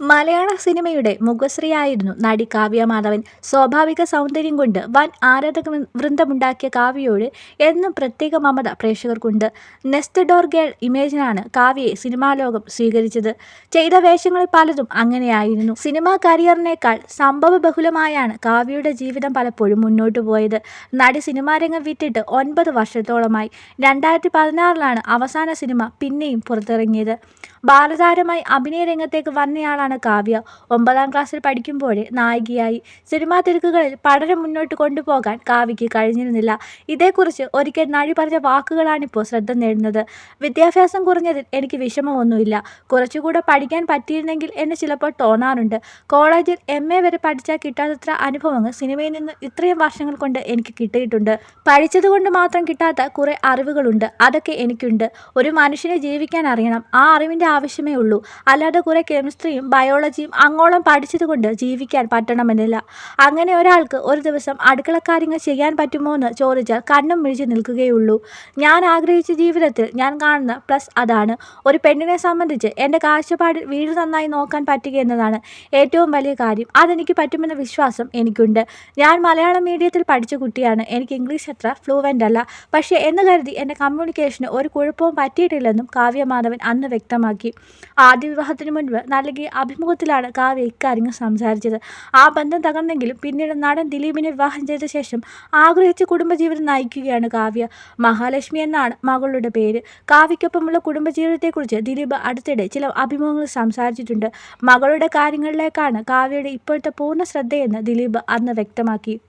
മലയാള സിനിമയുടെ മുഖശ്രീയായിരുന്നു നടി കാവ്യ മാധവൻ. സ്വാഭാവിക സൗന്ദര്യം കൊണ്ട് വൻ ആരാധക വൃന്ദമുണ്ടാക്കിയ കാവ്യയോട് എന്നും പ്രത്യേക മമത പ്രേക്ഷകർക്കുണ്ട്. നെസ്റ്റ് ഡോർ ഗേൾ ഇമേജിനാണ് കാവ്യയെ സിനിമാ ലോകം സ്വീകരിച്ചത്. ചെയ്ത വേഷങ്ങളിൽ പലതും അങ്ങനെയായിരുന്നു. സിനിമാ കരിയറിനേക്കാൾ സംഭവ ബഹുലമായാണ് കാവ്യയുടെ ജീവിതം പലപ്പോഴും മുന്നോട്ടു പോയത്. നടി സിനിമാരംഗം വിട്ടിട്ട് ഒൻപത് വർഷത്തോളമായി. രണ്ടായിരത്തി പതിനാറിലാണ് അവസാന സിനിമ പിന്നെയും പുറത്തിറങ്ങിയത്. ബാലതാരമായി അഭിനയ രംഗത്തേക്ക് വന്നയാളാണ് കാവ്യ. ഒമ്പതാം ക്ലാസ്സിൽ പഠിക്കുമ്പോഴേ നായികയായി. സിനിമാ തിരക്കുകളിൽ പഠനം മുന്നോട്ട് കൊണ്ടുപോകാൻ കാവ്യയ്ക്ക് കഴിഞ്ഞിരുന്നില്ല. ഇതേക്കുറിച്ച് ഒരിക്കൽ നഴി പറഞ്ഞ വാക്കുകളാണിപ്പോൾ ശ്രദ്ധ നേടുന്നത്. വിദ്യാഭ്യാസം കുറഞ്ഞതിൽ എനിക്ക് വിഷമമൊന്നുമില്ല. കുറച്ചുകൂടെ പഠിക്കാൻ പറ്റിയിരുന്നെങ്കിൽ എന്ന് ചിലപ്പോൾ തോന്നാറുണ്ട്. കോളേജിൽ എം എ വരെ പഠിച്ചാൽ കിട്ടാത്തത്ര അനുഭവങ്ങൾ സിനിമയിൽ നിന്ന് ഇത്രയും വർഷങ്ങൾ കൊണ്ട് എനിക്ക് കിട്ടിയിട്ടുണ്ട്. പഠിച്ചതുകൊണ്ട് മാത്രം കിട്ടാത്ത കുറേ അറിവുകളുണ്ട്. അതൊക്കെ എനിക്കുണ്ട്. ഒരു മനുഷ്യനെ ജീവിക്കാൻ അറിയണം. ആ അറിവിന്റെ ആവശ്യമേ ഉള്ളൂ. അല്ലാതെ കുറേ കെമിസ്ട്രിയും ബയോളജിയും അങ്ങോളം പഠിച്ചതുകൊണ്ട് ജീവിക്കാൻ പറ്റണമെന്നില്ല. അങ്ങനെ ഒരാൾക്ക് ഒരു ദിവസം അടുക്കളക്കാര്യങ്ങൾ ചെയ്യാൻ പറ്റുമോ എന്ന് ചോദിച്ചാൽ കണ്ണും മിഴിച്ച് നിൽക്കുകയുള്ളൂ. ഞാൻ ആഗ്രഹിച്ച ജീവിതത്തിൽ ഞാൻ കാണുന്ന പ്ലസ് അതാണ്. ഒരു പെണ്ണിനെ സംബന്ധിച്ച് എന്റെ കാഴ്ചപ്പാടിൽ വീട് നന്നായി നോക്കാൻ പറ്റുക എന്നതാണ് ഏറ്റവും വലിയ കാര്യം. അതെനിക്ക് പറ്റുമെന്ന വിശ്വാസം എനിക്കുണ്ട്. ഞാൻ മലയാളം മീഡിയത്തിൽ പഠിച്ച കുട്ടിയാണ്. എനിക്ക് ഇംഗ്ലീഷ് അത്ര ഫ്ലൂവന്റ് അല്ല. പക്ഷേ എന്ന് കരുതി എന്റെ കമ്മ്യൂണിക്കേഷന് ഒരു കുഴപ്പവും പറ്റിയിട്ടില്ലെന്നും കാവ്യമാധവൻ അന്ന് വ്യക്തമാക്കി. ആദ്യ വിവാഹത്തിന് മുൻപ് നൽകിയ അഭിമുഖത്തിലാണ് കാവ്യ ഇക്കാര്യങ്ങൾ സംസാരിച്ചത്. ആ ബന്ധം തകർന്നെങ്കിലും പിന്നീട് നടൻ ദിലീപിനെ വിവാഹം ചെയ്ത ശേഷം ആഗ്രഹിച്ച കുടുംബജീവിതം നയിക്കുകയാണ് കാവ്യ. മഹാലക്ഷ്മി എന്നാണ് മകളുടെ പേര്. കാവ്യയ്ക്കൊപ്പമുള്ള കുടുംബജീവിതത്തെക്കുറിച്ച് ദിലീപ് അടുത്തിടെ ചില അഭിമുഖങ്ങൾ സംസാരിച്ചിട്ടുണ്ട്. മകളുടെ കാര്യങ്ങളിലേക്കാണ് കാവ്യയുടെ ഇപ്പോഴത്തെ പൂർണ ശ്രദ്ധയെന്ന് ദിലീപ് അന്ന് വ്യക്തമാക്കി.